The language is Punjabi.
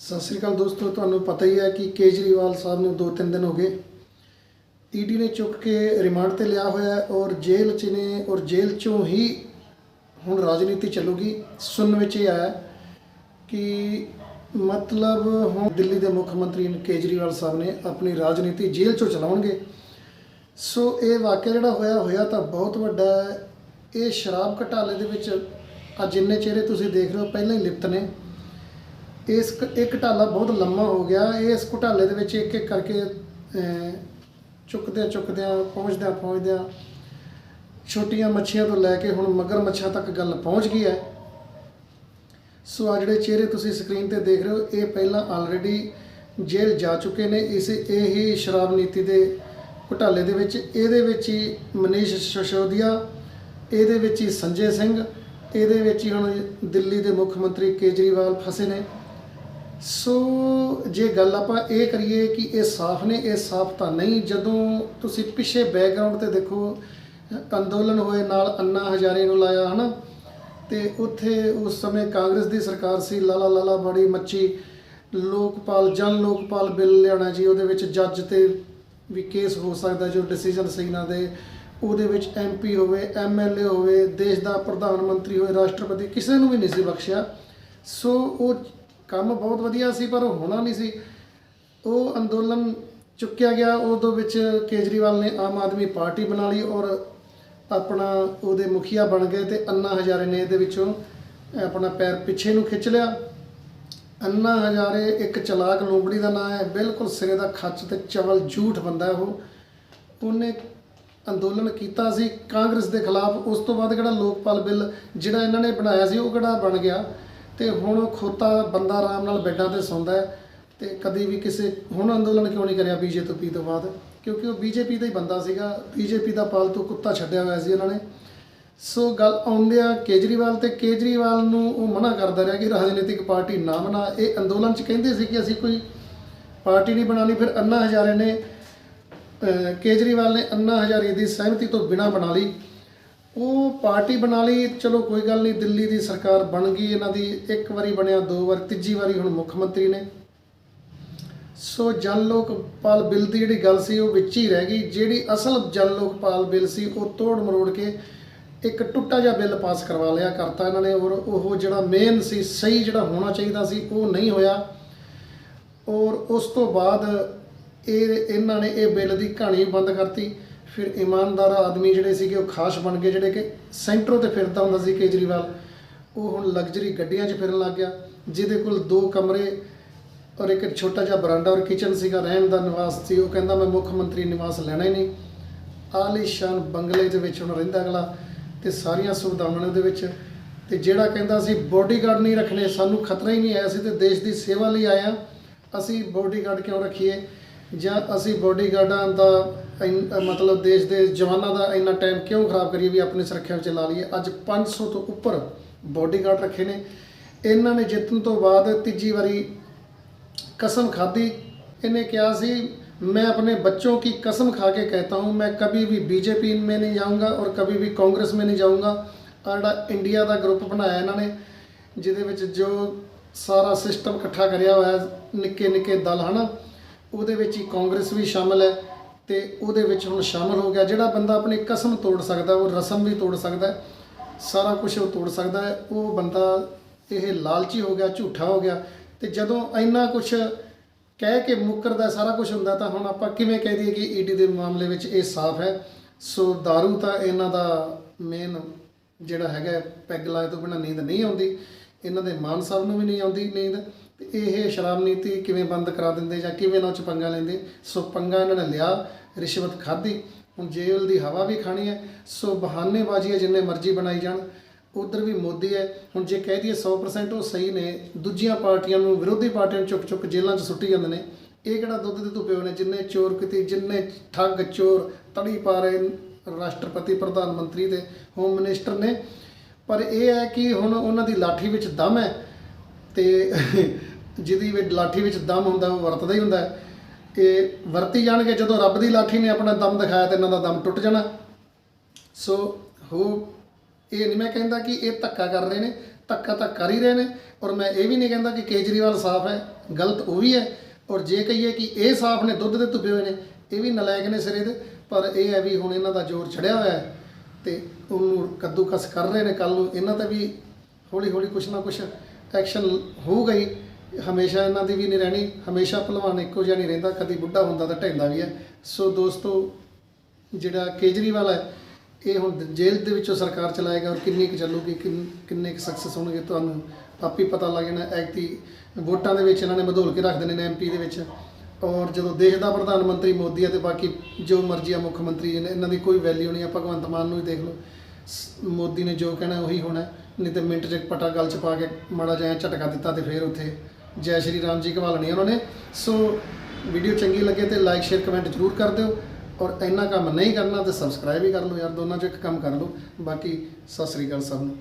ਸਤਿ ਸ੍ਰੀ ਅਕਾਲ ਦੋਸਤੋ, ਤੁਹਾਨੂੰ ਪਤਾ ਹੀ ਹੈ ਕਿ ਕੇਜਰੀਵਾਲ ਸਾਹਿਬ ਨੂੰ ਦੋ ਤਿੰਨ ਦਿਨ ਹੋ ਗਏ। ਈਡੀ ਨੇ ਚੁੱਕ ਕੇ ਰਿਮਾਂਡ ਤੇ ਲਿਆ ਹੋਇਆ ਹੈ ਔਰ ਜੇਲ੍ਹ 'ਚ ਨੇ ਔਰ ਜੇਲ੍ਹ 'ਚੋਂ ਹੀ ਹੁਣ ਰਾਜਨੀਤੀ ਚੱਲੂਗੀ। ਸੁਣਨ ਵਿੱਚ ਇਹ ਆਇਆ ਕਿ ਮਤਲਬ ਹੁਣ ਦਿੱਲੀ ਦੇ ਮੁੱਖ ਮੰਤਰੀ ਕੇਜਰੀਵਾਲ ਸਾਹਿਬ ਨੇ ਆਪਣੀ ਰਾਜਨੀਤੀ ਜੇਲ੍ਹ 'ਚੋਂ ਚਲਾਉਣਗੇ। ਸੋ ਇਹ ਵਾਕਿਆ ਜਿਹੜਾ ਹੋਇਆ ਹੋਇਆ ਤਾਂ ਬਹੁਤ ਵੱਡਾ ਹੈ। ਇਹ ਸ਼ਰਾਬ ਘਟਾਲੇ ਦੇ ਵਿੱਚ ਅੱਜ ਜਿੰਨੇ ਚਿਹਰੇ ਤੁਸੀਂ ਦੇਖ ਰਹੇ ਹੋ, ਪਹਿਲਾਂ ਹੀ ਲਿਪਤ ਨੇ। ਇਸ ਕ- ਇਹ ਘਟਾਲਾ ਬਹੁਤ ਲੰਮਾ ਹੋ ਗਿਆ। ਇਸ ਘਟਾਲੇ ਦੇ ਵਿੱਚ ਇੱਕ ਇੱਕ ਕਰਕੇ ਚੁੱਕਦਿਆਂ ਚੁੱਕਦਿਆਂ, ਪਹੁੰਚਦਿਆਂ ਪਹੁੰਚਦਿਆਂ ਛੋਟੀਆਂ ਮੱਛੀਆਂ ਤੋਂ ਲੈ ਕੇ ਹੁਣ ਮਗਰ ਮੱਛਾਂ ਤੱਕ ਗੱਲ ਪਹੁੰਚ ਗਈ ਹੈ। ਸੋ ਆ ਜਿਹੜੇ ਚਿਹਰੇ ਤੁਸੀਂ ਸਕਰੀਨ ਤੇ ਦੇਖ ਰਹੇ ਹੋ, ਇਹ ਪਹਿਲਾਂ ਆਲਰੇਡੀ ਜੇਲ੍ਹ ਜਾ ਚੁੱਕੇ ਨੇ। ਇਸ ਇਹ ਹੀ ਸ਼ਰਾਬ ਨੀਤੀ ਦੇ ਘੁਟਾਲੇ ਦੇ ਵਿੱਚ, ਇਹਦੇ ਵਿੱਚ ਹੀ ਮਨੀਸ਼ ਸਸ਼ੋਦੀਆ, ਇਹਦੇ ਵਿੱਚ ਹੀ ਸੰਜੇ ਸਿੰਘ, ਇਹਦੇ ਵਿੱਚ ਹੀ ਹੁਣ ਦਿੱਲੀ ਦੇ ਮੁੱਖ ਮੰਤਰੀ ਕੇਜਰੀਵਾਲ ਫਸੇ ਨੇ। ਸੋ ਜੇ ਗੱਲ ਆਪਾਂ ਇਹ ਕਰੀਏ ਕਿ ਇਹ ਸਾਫ਼ ਨੇ, ਇਹ ਸਾਫ਼ ਤਾਂ ਨਹੀਂ, ਜਦੋਂ ਤੁਸੀਂ ਪਿੱਛੇ ਬੈਕਗ੍ਰਾਉਂਡ ਤੇ ਦੇਖੋ, ਅੰਦੋਲਨ ਹੋਏ ਨਾਲ ਅੰਨਾ ਹਜ਼ਾਰੇ ਨੂੰ ਲਾਇਆ, ਹਨਾ? ਤੇ ਉੱਥੇ ਉਸ ਸਮੇਂ ਕਾਂਗਰਸ ਦੀ ਸਰਕਾਰ ਸੀ, ਲਾਲਾ ਲਾਲਾ ਬੜੀ ਮੱਚੀ, ਲੋਕਪਾਲ, ਜਨ ਲੋਕਪਾਲ ਬਿੱਲ ਲਿਆਉਣਾ ਜੀ, ਉਹਦੇ ਵਿੱਚ ਜੱਜ ਤੇ ਵੀ ਕੇਸ ਹੋ ਸਕਦਾ ਜੋ ਡਿਸੀਜਨ ਸਹੀ ਨਾ ਦੇ, ਉਹਦੇ ਵਿੱਚ ਐਮਪੀ ਹੋਵੇ ਐਮਐਲਏ ਹੋਵੇ, ਦੇਸ਼ ਦਾ ਪ੍ਰਧਾਨ ਮੰਤਰੀ ਹੋਵੇ ਰਾਸ਼ਟਰਪਤੀ, ਕਿਸੇ ਨੂੰ ਵੀ ਨਹੀਂ ਸੀ ਬਖਸ਼ਿਆ। ਸੋ ਉਹ ਕੰਮ ਬਹੁਤ ਵਧੀਆ ਸੀ, ਪਰ ਹੋਣਾ ਨਹੀਂ ਸੀ। ਉਹ ਅੰਦੋਲਨ ਚੁੱਕਿਆ ਗਿਆ ਉਦੋਂ ਵਿੱਚ ਕੇਜਰੀਵਾਲ ਨੇ ਆਮ ਆਦਮੀ ਪਾਰਟੀ ਬਣਾ ਲਈ ਔਰ ਆਪਣਾ ਉਹਦੇ ਮੁਖੀਆ ਬਣ ਗਏ ਤੇ ਅੰਨਾ ਹਜ਼ਾਰੇ ਨੇ ਇਹਦੇ ਵਿੱਚੋਂ ਆਪਣਾ ਪੈਰ ਪਿੱਛੇ ਨੂੰ ਖਿੱਚ ਲਿਆ। ਅੰਨਾ ਹਜ਼ਾਰੇ ਇੱਕ ਚਲਾਕ ਲੋਬੜੀ ਦਾ ਨਾਂ ਹੈ, ਬਿਲਕੁਲ ਸਿਰੇ ਦਾ ਖੱਚ ਤੇ ਚਵਲ ਝੂਠ ਬੰਦਾ ਉਹ। ਉਹਨੇ ਅੰਦੋਲਨ ਕੀਤਾ ਸੀ ਕਾਂਗਰਸ ਦੇ ਖਿਲਾਫ। ਉਸ ਤੋਂ ਬਾਅਦ ਕਿਹੜਾ ਲੋਕਪਾਲ ਬਿੱਲ ਜਿਹੜਾ ਇਹਨਾਂ ਨੇ ਬਣਾਇਆ ਸੀ, ਉਹ ਕਿਹੜਾ ਬਣ ਗਿਆ? ਤੇ ਹੁਣ ਉਹ ਖੋਤਾ ਬੰਦਾ ਆਰਾਮ ਨਾਲ ਬੈੱਡਾਂ ਤੇ ਸੌਂਦਾ ਹੈ ਤੇ ਕਦੀ ਵੀ ਕਿਸੇ, ਹੁਣ ਅੰਦੋਲਨ ਕਿਉਂ ਨਹੀਂ ਕਰਿਆ ਬੀਜੇਪੀ ਤੋਂ ਬਾਅਦ? ਕਿਉਂਕਿ ਉਹ ਬੀਜੇਪੀ ਦਾ ਹੀ ਬੰਦਾ ਸੀਗਾ ਬੀਜੇਪੀ ਦਾ ਪਾਲਤੂ ਕੁੱਤਾ ਛੱਡਿਆ ਹੋਇਆ ਸੀ ਉਹਨਾਂ ਨੇ। ਸੋ ਗੱਲ ਆਉਂਦਿਆਂ ਕੇਜਰੀਵਾਲ ਤੇ ਕੇਜਰੀਵਾਲ ਨੂੰ ਉਹ ਮਨਾ ਕਰਦਾ ਰਿਹਾ ਕਿ ਰਾਜਨੀਤਿਕ ਪਾਰਟੀ ਨਾ ਬਣਾ ਇਹ ਅੰਦੋਲਨ 'ਚ ਕਹਿੰਦੇ ਸੀ ਕਿ ਅਸੀਂ ਕੋਈ ਪਾਰਟੀ ਨਹੀਂ ਬਣਾਉਣੀ, ਫਿਰ ਅੰਨਾ ਹਜ਼ਾਰੇ ਨੇ ਕੇਜਰੀਵਾਲ ਨੇ ਅੰਨਾ ਹਜ਼ਾਰੇ ਦੀ ਸਹਿਮਤੀ ਤੋਂ ਬਿਨਾਂ ਬਣਾ ਲਈ। ਉਹ ਪਾਰਟੀ ਬਣਾ ਲਈ, ਚਲੋ ਕੋਈ ਗੱਲ ਨਹੀਂ, ਦਿੱਲੀ ਦੀ ਸਰਕਾਰ ਬਣ ਗਈ, ਇਹਨਾਂ ਦੀ ਇੱਕ ਵਾਰੀ ਬਣਿਆ, ਦੋ ਵਾਰ, ਤੀਜੀ ਵਾਰੀ ਹੁਣ ਮੁੱਖ ਮੰਤਰੀ ਨੇ। ਸੋ ਜਨ ਲੋਕਪਾਲ ਬਿੱਲ ਦੀ ਜਿਹੜੀ ਗੱਲ ਸੀ, ਉਹ ਵਿੱਚ ਹੀ ਰਹਿ ਗਈ। ਜਿਹੜੀ ਅਸਲ ਜਨ ਲੋਕਪਾਲ ਬਿੱਲ ਸੀ, ਉਹ ਤੋੜ ਮਰੋੜ ਕੇ ਇੱਕ ਟੁੱਟਾ ਜਿਹਾ ਬਿੱਲ ਪਾਸ ਕਰਵਾ ਲਿਆ, ਕਰਤਾ ਇਹਨਾਂ ਨੇ, ਔਰ ਉਹ ਜਿਹੜਾ ਮੇਨ ਸੀ, ਸਹੀ ਜਿਹੜਾ ਹੋਣਾ ਚਾਹੀਦਾ ਸੀ, ਉਹ ਨਹੀਂ ਹੋਇਆ। ਔਰ ਉਸ ਤੋਂ ਬਾਅਦ ਇਹ, ਇਹਨਾਂ ਨੇ ਇਹ ਬਿੱਲ ਦੀ ਕਹਾਣੀ ਬੰਦ ਕਰਤੀ। ਫਿਰ ਇਮਾਨਦਾਰ ਆਦਮੀ ਜਿਹੜੇ ਸੀਗੇ ਉਹ ਖਾਸ ਬਣ ਗਏ, ਜਿਹੜੇ ਕਿ ਸੈਂਟਰੋ ਤੇ ਫਿਰਦਾ ਹੁੰਦਾ ਸੀ ਕੇਜਰੀਵਾਲ। ਉਹ ਹੁਣ ਲਗਜ਼ਰੀ ਗੱਡੀਆਂ 'ਚ ਫਿਰਨ ਲੱਗ ਗਿਆ, ਜਿਹਦੇ ਕੋਲ ਦੋ ਕਮਰੇ ਔਰ ਇੱਕ ਛੋਟਾ ਜਿਹਾ ਬਰਾਂਡਾ ਔਰ ਕਿਚਨ ਸੀਗਾ, ਰਹਿਣ ਦਾ ਨਿਵਾਸ ਸੀ। ਉਹ ਕਹਿੰਦਾ, ਮੈਂ ਮੁੱਖ ਮੰਤਰੀ ਨਿਵਾਸ ਲੈਣਾ ਹੀ ਨਹੀਂ। ਆਲੀਸ਼ਾਨ ਬੰਗਲੇ ਦੇ ਵਿੱਚ ਹੁਣ ਰਹਿੰਦਾ ਅਗਲਾ ਤੇ ਸਾਰੀਆਂ ਸੁਵਿਧਾਵਾਂ ਉਹਦੇ ਵਿੱਚ। ਤੇ ਜਿਹੜਾ ਕਹਿੰਦਾ ਸੀ ਬੋਡੀਗਾਰਡ ਨਹੀਂ ਰੱਖਣੇ, ਸਾਨੂੰ ਖਤਰਾ ਹੀ ਨਹੀਂ ਆਇਆ ਸੀ ਤੇ ਦੇਸ਼ ਦੀ ਸੇਵਾ ਲਈ ਆਇਆ ਅਸੀਂ ਬੋਡੀਗਾਰਡ ਕਿਉਂ ਰੱਖੀਏ? ਜਾਂ ਅਸੀਂ ਬੋਡੀਗਾਰਡਾਂ ਦਾ ਮਤਲਬ ਦੇਸ਼ ਦੇ ਜਵਾਨਾਂ ਦਾ ਇੰਨਾ ਟਾਈਮ ਕਿਉਂ ਖਰਾਬ ਕਰੀਏ ਵੀ ਆਪਣੀ ਸੁਰੱਖਿਆ ਵਿੱਚ ਲਾ ਲਈਏ ਅੱਜ 500 ਤੋਂ ਉੱਪਰ ਬਾਡੀਗਾਰਡ ਰੱਖੇ ਨੇ ਇਹਨਾਂ ਨੇ ਜਿੱਤਣ ਤੋਂ ਬਾਅਦ ਤੀਜੀ ਵਾਰੀ कसम खादी इन्हें क्या सी मैं अपने बच्चों की कसम खा के कहता हूँ मैं कभी भी बीजेपी में नहीं जाऊँगा और कभी भी कांग्रेस में नहीं जाऊँगा ਆ ਜਿਹੜਾ ਇੰਡੀਆ ਦਾ ਗਰੁੱਪ ਬਣਾਇਆ ਇਹਨਾਂ ਨੇ ਜਿਹਦੇ ਵਿੱਚ ਜੋ ਸਾਰਾ ਸਿਸਟਮ ਇਕੱਠਾ ਕਰਿਆ ਹੋਇਆ ਹੈ, ਨਿੱਕੇ ਨਿੱਕੇ ਦਲ ਹਨਾ ਉਹਦੇ ਵਿੱਚ ਹੀ ਕਾਂਗਰਸ ਵੀ ਸ਼ਾਮਲ ਹੈ ਤੇ ਉਹਦੇ ਵਿੱਚ ਹੁਣ ਸ਼ਾਮਲ ਹੋ ਗਿਆ। ਜਿਹੜਾ ਬੰਦਾ ਆਪਣੀ ਕਸਮ ਤੋੜ ਸਕਦਾ, ਉਹ ਰਸਮ ਵੀ ਤੋੜ ਸਕਦਾ ਸਾਰਾ ਕੁਝ ਉਹ ਤੋੜ ਸਕਦਾ ਹੈ। ਉਹ ਬੰਦਾ ਇਹ ਲਾਲਚੀ ਹੋ ਗਿਆ, ਝੂਠਾ ਹੋ ਗਿਆ। ਤੇ ਜਦੋਂ ਇੰਨਾ ਕੁਝ ਕਹਿ ਕੇ ਮੁੱਕਰਦਾ ਸਾਰਾ ਕੁਝ ਹੁੰਦਾ ਤਾਂ ਹੁਣ ਆਪਾਂ ਕਿਵੇਂ ਕਹਿ ਦਈਏ ਕਿ ਈਡੀ ਦੇ ਮਾਮਲੇ ਵਿੱਚ ਇਹ ਸਾਫ਼ ਹੈ। ਸੋ दारू ਤਾਂ ਇਹਨਾਂ ਦਾ ਮੇਨ ਜਿਹੜਾ ਹੈਗਾ ਪੈਗ ਲਾਏ ਤੋਂ ਬਿਨਾਂ ਨੀਂਦ ਨਹੀਂ ਆਉਂਦੀ। ਇਹਨਾਂ ਦੇ ਮਾਨ ਸਾਹਿਬ ਨੂੰ ਵੀ ਨਹੀਂ ਆਉਂਦੀ ਨੀਂਦ। ਤੇ ਇਹ ਸ਼ਰਾਬ ਨੀਤੀ ਕਿਵੇਂ ਬੰਦ ਕਰਾ ਦਿੰਦੇ ਜਾਂ ਕਿਵੇਂ ਨਾ 'ਚ ਪੰਗਾ ਲੈਂਦੇ? ਸੋ ਪੰਗਾ ਇਹਨਾਂ ਨੇ ਲਿਆ, ਰਿਸ਼ਵਤ ਖਾਧੀ। ਹੁਣ ਜੇਲ੍ਹ ਦੀ ਹਵਾ ਵੀ ਖਾਣੀ ਹੈ, ਸੋ ਬਹਾਨੇਬਾਜ਼ੀ ਹੈ, ਜਿੰਨੇ ਮਰਜ਼ੀ ਬਣਾਈ ਜਾਣ। ਉਧਰ ਵੀ ਮੋਦੀ ਹੈ, ਹੁਣ ਜੇ ਕਹਿ ਦਈਏ 100% ਉਹ ਸਹੀ ਨੇ, ਦੂਜੀਆਂ ਪਾਰਟੀਆਂ ਨੂੰ ਵਿਰੋਧੀ ਪਾਰਟੀਆਂ ਨੂੰ ਚੁੱਕ ਚੁੱਕ ਜੇਲ੍ਹਾਂ 'ਚ ਸੁੱਟੀ ਜਾਂਦੇ ਨੇ। ਇਹ ਕਿਹੜਾ ਦੁੱਧ ਦੇ ਧੁੱਪੇ ਨੇ? ਜਿੰਨੇ ਚੋਰ ਕਿਤੇ, ਜਿੰਨੇ ਠੱਗ ਚੋਰ ਤੜੀ ਪਾ ਰਹੇ ਰਾਸ਼ਟਰਪਤੀ ਪ੍ਰਧਾਨ ਮੰਤਰੀ ਤੇ ਹੋਮ ਮਿਨਿਸਟਰ ਨੇ। ਪਰ ਇਹ ਹੈ ਕਿ ਹੁਣ ਉਹਨਾਂ ਦੀ ਲਾਠੀ ਵਿੱਚ ਦਮ ਹੈ। ਤੇ ਜਿਹਦੀ ਵਿੱਚ ਲਾਠੀ ਵਿੱਚ ਦਮ ਹੁੰਦਾ, ਉਹ ਵਰਤਦਾ ਹੀ ਹੁੰਦਾ। ਹੈ ਇਹ ਵਰਤੀ ਜਾਣਗੇ, ਜਦੋਂ ਰੱਬ ਦੀ ਲਾਠੀ ਨੇ ਆਪਣਾ ਦਮ ਦਿਖਾਇਆ ਤੇ ਇਹਨਾਂ ਦਾ ਦਮ ਟੁੱਟ ਜਾਣਾ। ਸੋ ਹੋ, ਇਹ ਨਹੀਂ ਮੈਂ ਕਹਿੰਦਾ ਕਿ ਇਹ ਧੱਕਾ ਕਰ ਰਹੇ ਨੇ, ਧੱਕਾ ਤਾਂ ਕਰ ਹੀ ਰਹੇ ਨੇ, ਔਰ ਮੈਂ ਇਹ ਵੀ ਨਹੀਂ ਕਹਿੰਦਾ ਕਿ ਕੇਜਰੀਵਾਲ ਸਾਫ਼ ਹੈ, ਗਲਤ ਉਹ ਵੀ ਹੈ। ਔਰ ਜੇ ਕਹੀਏ ਕਿ ਇਹ ਸਾਫ਼ ਨੇ, ਦੁੱਧ ਦੇ ਧੁੱਪੇ ਹੋਏ ਨੇ, ਇਹ ਵੀ ਨਲਾਇਕ ਨੇ ਸਿਰੇ ਦੇ, ਪਰ ਇਹ ਹੈ ਵੀ ਹੁਣ ਇਹਨਾਂ ਦਾ ਜ਼ੋਰ ਛੜਿਆ ਹੋਇਆ ਹੈ ਤੇ ਉਹਨੂੰ ਕੱਦੂਕਸ ਕਰ ਰਹੇ ਨੇ ਕੱਲ ਨੂੰ ਇਹਨਾਂ ਤੇ ਵੀ ਹੌਲੀ ਹੌਲੀ ਕੁਛ ਨਾ ਕੁਛ ਐਕਸ਼ਨ ਹੋਊਗਾ ਹੀ ਹਮੇਸ਼ਾ ਇਹਨਾਂ ਦੀ ਵੀ ਨਹੀਂ ਰਹਿਣੀ, ਹਮੇਸ਼ਾ ਭਲਵਾਨ ਇੱਕੋ ਜਿਹਾ ਨਹੀਂ ਰਹਿੰਦਾ, ਕਦੀ ਬੁੱਢਾ ਹੁੰਦਾ ਤਾਂ ਢੈਂਦਾ ਵੀ ਹੈ। ਸੋ ਦੋਸਤੋ, ਜਿਹੜਾ ਕੇਜਰੀਵਾਲ ਹੈ, ਇਹ ਹੁਣ ਜੇਲ੍ਹ ਦੇ ਵਿੱਚੋਂ ਸਰਕਾਰ ਚਲਾਏਗਾ ਔਰ ਕਿੰਨੀ ਕੁ ਚੱਲੂਗੀ, ਕਿੰਨ- ਕਿੰਨੇ ਕੁ ਸਕਸੈਸ ਹੋਣਗੇ, ਤੁਹਾਨੂੰ ਆਪੀ ਪਤਾ ਲੱਗ ਜਾਣਾ। ਐਕਟੀ ਵੋਟਾਂ ਦੇ ਵਿੱਚ ਇਹਨਾਂ ਨੇ ਵਧੋਲ ਕੇ ਰੱਖ ਦੇਣੇ ਨੇ ਐਮਪੀ ਦੇ ਵਿੱਚ। ਔਰ ਜਦੋਂ ਦੇਸ਼ ਦਾ ਪ੍ਰਧਾਨ ਮੰਤਰੀ ਮੋਦੀ ਹੈ ਤੇ ਬਾਕੀ ਜੋ ਮਰਜ਼ੀ ਆ ਮੁੱਖ ਮੰਤਰੀ, ਇਹਨਾਂ ਦੀ ਕੋਈ ਵੈਲਿਊ ਨਹੀਂ ਆ। ਭਗਵੰਤ ਮਾਨ ਨੂੰ ਹੀ ਦੇਖ ਲਓ। ਮੋਦੀ ਨੇ ਜੋ ਕਹਿਣਾ ਉਹੀ ਹੋਣਾ ਨਹੀਂ ਤੇ ਮਿੰਟ 'ਚ ਪਟਾ ਗਲ 'ਚ ਪਾ ਕੇ ਮਾੜਾ ਜਿਹਾ ਝਟਕਾ ਦਿੱਤਾ ਤੇ ਫਿਰ ਉੱਥੇ ਜੈ ਸ਼੍ਰੀ ਰਾਮ ਜੀ ਘਵਾਲਣੀ ਉਹਨਾਂ ਨੇ। ਸੋ ਵੀਡੀਓ ਚੰਗੀ ਲੱਗੇ ਤੇ ਲਾਈਕ ਸ਼ੇਅਰ ਕਮੈਂਟ ਜ਼ਰੂਰ ਕਰ ਦਿਓ। ਔਰ ਇੰਨਾ ਕੰਮ ਨਹੀਂ ਕਰਨਾ ਤੇ ਸਬਸਕ੍ਰਾਈਬ ਹੀ ਕਰ ਲਓ ਯਾਰ, ਦੋਨਾਂ 'ਚੋਂ ਇੱਕ ਕੰਮ ਕਰ ਲਓ। ਬਾਕੀ ਸਤਿ ਸ੍ਰੀ ਅਕਾਲ ਸਭ ਨੂੰ।